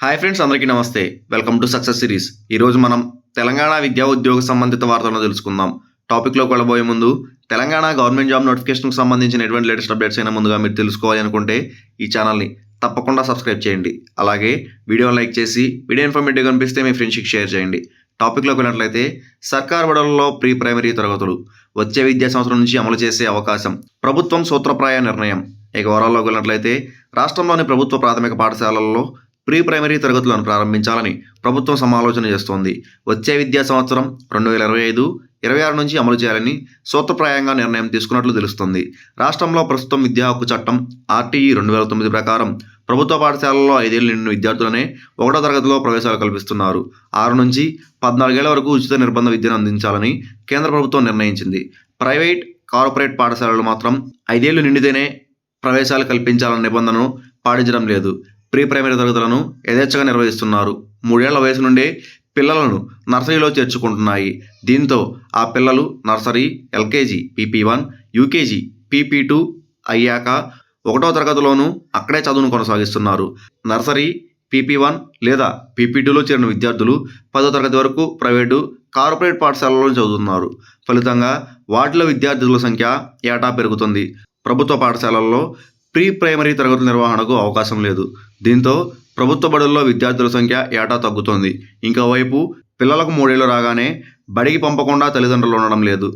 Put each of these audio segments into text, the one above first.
Hi friends అందరికీ నమస్తే. Welcome to success series. ఈరోజు మనం తెలంగాణ విద్యా ఉద్యోగ సంబంధిత వార్తలను తెలుసుకుందాం. టాపిక్లోకి వెళ్ళబోయే ముందు తెలంగాణ గవర్నమెంట్ జాబ్ నోటిఫికేషన్కి సంబంధించిన ఎటువంటి లేటెస్ట్ అప్డేట్స్ అయినా ముందుగా మీరు తెలుసుకోవాలి అనుకుంటే ఈ ఛానల్ని తప్పకుండా సబ్స్క్రైబ్ చేయండి. అలాగే వీడియోని లైక్ చేసి వీడియో ఇన్ఫర్మేటివ్ కనిపిస్తే మీ ఫ్రెండ్స్కి షేర్ చేయండి. టాపిక్లోకి వెళ్ళినట్లయితే సర్కార్ బడులలో ప్రీ ప్రైమరీ తరగతులు వచ్చే విద్యా సంవత్సరం నుంచి అమలు చేసే అవకాశం ప్రభుత్వం సూత్రప్రాయ నిర్ణయం. ఇక వివరాల్లోకి వెళ్ళినట్లయితే రాష్ట్రంలోని ప్రభుత్వ ప్రాథమిక పాఠశాలల్లో ప్రీ ప్రైమరీ తరగతులను ప్రారంభించాలని ప్రభుత్వం సమాలోచన చేస్తోంది. వచ్చే విద్యా సంవత్సరం రెండు వేల ఇరవై ఐదు ఇరవై ఆరు నుంచి అమలు చేయాలని సూత్రప్రాయంగా నిర్ణయం తీసుకున్నట్లు తెలుస్తుంది. రాష్ట్రంలో ప్రస్తుతం విద్యా హక్కు చట్టం ఆర్టీఈ రెండు వేల తొమ్మిది ప్రకారం ప్రభుత్వ పాఠశాలల్లో ఐదేళ్ళు నిండిన విద్యార్థులనే ఒకటో తరగతిలో ప్రవేశాలు కల్పిస్తున్నారు. ఆరు నుంచి పద్నాలుగేళ్ళ వరకు ఉచిత నిర్బంధ విద్యను అందించాలని కేంద్ర ప్రభుత్వం నిర్ణయించింది. ప్రైవేట్ కార్పొరేట్ పాఠశాలలు మాత్రం ఐదేళ్ళు నిండితేనే ప్రవేశాలు కల్పించాలన్న నిబంధనను పాటించడం లేదు. ప్రీ ప్రైమరీ తరగతులను యథేచ్ఛగా నిర్వహిస్తున్నారు. మూడేళ్ళ వయసు నుండే పిల్లలను నర్సరీలో చేర్చుకుంటున్నాయి. దీంతో ఆ పిల్లలు nursery LKG PP one UKG PP two అయ్యాక ఒకటో తరగతిలోనూ అక్కడే చదువును కొనసాగిస్తున్నారు. నర్సరీ పీపీ వన్ లేదా పీపీ టూలో చేరిన విద్యార్థులు పదో తరగతి వరకు ప్రైవేటు కార్పొరేట్ పాఠశాలలో చదువుతున్నారు. ఫలితంగా వాటిలో విద్యార్థుల సంఖ్య ఏటా పెరుగుతుంది. ప్రభుత్వ పాఠశాలల్లో ప్రీ ప్రైమరీ తరగతుల నిర్వహణకు అవకాశం లేదు. దీంతో ప్రభుత్వ బడుల్లో విద్యార్థుల సంఖ్య ఏటా తగ్గుతోంది. ఇంకోవైపు పిల్లలకు మూడేళ్ళు రాగానే బడికి పంపకుండా తల్లిదండ్రులు ఉండడం లేదు.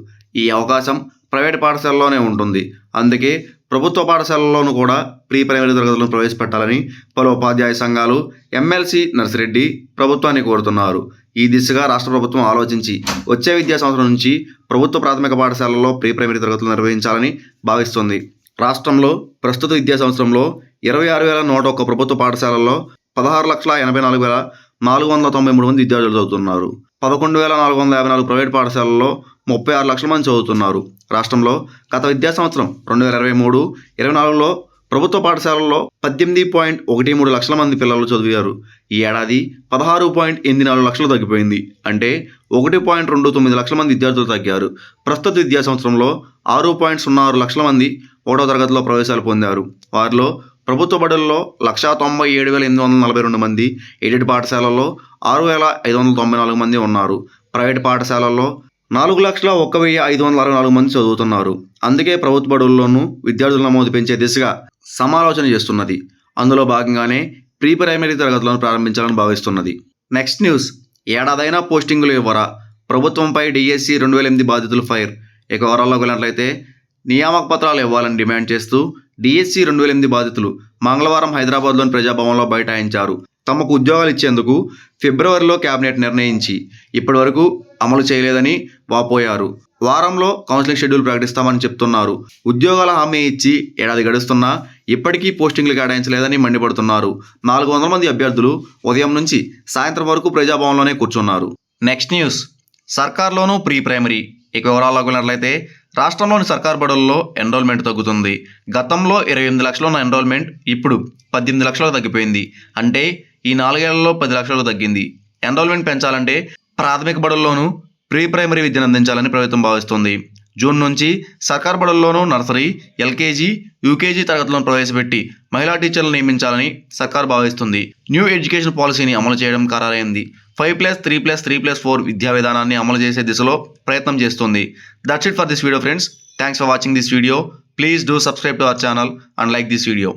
ఈ అవకాశం ప్రైవేట్ పాఠశాలలోనే ఉంటుంది. అందుకే ప్రభుత్వ పాఠశాలల్లోనూ కూడా ప్రీ ప్రైమరీ తరగతులను ప్రవేశపెట్టాలని పలు ఉపాధ్యాయ సంఘాలు ఎమ్మెల్సీ నర్సిరెడ్డి ప్రభుత్వాన్ని కోరుతున్నారు. ఈ దిశగా రాష్ట్ర ప్రభుత్వం ఆలోచించి వచ్చే విద్యా సంవత్సరం నుంచి ప్రభుత్వ ప్రాథమిక పాఠశాలల్లో ప్రీ ప్రైమరీ తరగతులు నిర్వహించాలని భావిస్తుంది. రాష్ట్రంలో ప్రస్తుత విద్యా సంవత్సరంలో ఇరవై ఆరు వేల నూట ఒక్క ప్రభుత్వ పాఠశాలల్లో పదహారు లక్షల ఎనభై నాలుగు వేల నాలుగు వందల తొంభై మూడు మంది విద్యార్థులు చదువుతున్నారు. పదకొండు వేల నాలుగు వందల యాభై నాలుగు ప్రైవేట్ పాఠశాలల్లో ముప్పై ఆరు లక్షల మంది చదువుతున్నారు. రాష్ట్రంలో గత విద్యా సంవత్సరం రెండు వేల ఇరవై మూడు ఇరవై నాలుగులో ప్రభుత్వ పాఠశాలల్లో పద్దెనిమిది పాయింట్ ఒకటి మూడు లక్షల మంది పిల్లలు చదివారు. ఈ ఏడాది పదహారు పాయింట్ ఎనిమిది నాలుగు లక్షలు తగ్గిపోయింది. అంటే ఒకటి పాయింట్ రెండు తొమ్మిది లక్షల మంది విద్యార్థులు తగ్గారు. ప్రస్తుత విద్యా సంవత్సరంలో ఆరు పాయింట్ సున్నా ఆరు లక్షల మంది ఒకటో తరగతిలో ప్రవేశాలు పొందారు. వారిలో ప్రభుత్వ బడుల్లో లక్షా తొంభై ఏడు వేల ఎనిమిది వందల నలభై రెండు మంది ఎయిడెడ్ పాఠశాలల్లో ఆరు వేల ఐదు వందల తొంభై నాలుగు మంది ఉన్నారు. ప్రైవేట్ పాఠశాలల్లో నాలుగు లక్షల ఒక్క వెయ్యి ఐదు వందల అరవై నాలుగు మంది చదువుతున్నారు. అందుకే ప్రభుత్వ బడుల్లోనూ విద్యార్థుల నమోదు పెంచే దిశగా సమాలోచన చేస్తున్నది. అందులో భాగంగానే ప్రీ ప్రైమరీ తరగతులను ప్రారంభించాలని భావిస్తున్నది. Next news. ఏడాదైనా పోస్టింగులు ఇవ్వరా? ప్రభుత్వంపై డిఎస్సి రెండు వేల ఎనిమిది బాధితులు ఫైర్. ఇక వివరాల్లోకి వెళ్ళినట్లయితే నియామక పత్రాలు ఇవ్వాలని డిమాండ్ చేస్తూ డిఎస్సి రెండు వేల ఎనిమిది బాధితులు మంగళవారం హైదరాబాద్లోని ప్రజాభవన్లో బైఠాయించారు. తమకు ఉద్యోగాలు ఇచ్చేందుకు ఫిబ్రవరిలో కేబినెట్ నిర్ణయించి ఇప్పటివరకు అమలు చేయలేదని వాపోయారు. వారంలో కౌన్సిలింగ్ షెడ్యూల్ ప్రకటిస్తామని చెప్తున్నారు. ఉద్యోగాల హామీ ఇచ్చి ఏడాది గడుస్తున్నా ఇప్పటికీ పోస్టింగ్లు కేటాయించలేదని మండిపడుతున్నారు. నాలుగు వందల మంది అభ్యర్థులు ఉదయం నుంచి సాయంత్రం వరకు ప్రజాభవన్లోనే కూర్చున్నారు. Next news. సర్కార్లోనూ pre primary. ఇక వివరాల్లోకి వెళ్ళినట్లయితే రాష్ట్రంలోని సర్కార్ బడుల్లో ఎన్రోల్మెంట్ తగ్గుతుంది. గతంలో ఇరవై ఎనిమిది లక్షలు ఉన్న ఎన్రోల్మెంట్ ఇప్పుడు పద్దెనిమిది లక్షలకు తగ్గిపోయింది. అంటే ఈ నాలుగేళ్ళలో పది లక్షలకు తగ్గింది. ఎన్రోల్మెంట్ పెంచాలంటే ప్రాథమిక బడుల్లోనూ ప్రీ ప్రైమరీ విద్యను అందించాలని ప్రభుత్వం భావిస్తుంది. జూన్ నుంచి సర్కార్ బడుల్లోనూ నర్సరీ ఎల్కేజీ యూకేజీ తరగతులను ప్రవేశపెట్టి మహిళా టీచర్లు నియమించాలని సర్కార్ భావిస్తుంది. న్యూ ఎడ్యుకేషన్ పాలసీని అమలు చేయడం ఖరారైంది. Five plus three plus three plus four విద్యా విధానాన్ని అమలు చేసే దిశలో ప్రయత్నం చేస్తుంది. That's it for this video friends thanks for watching this video please do subscribe to our channel and like this video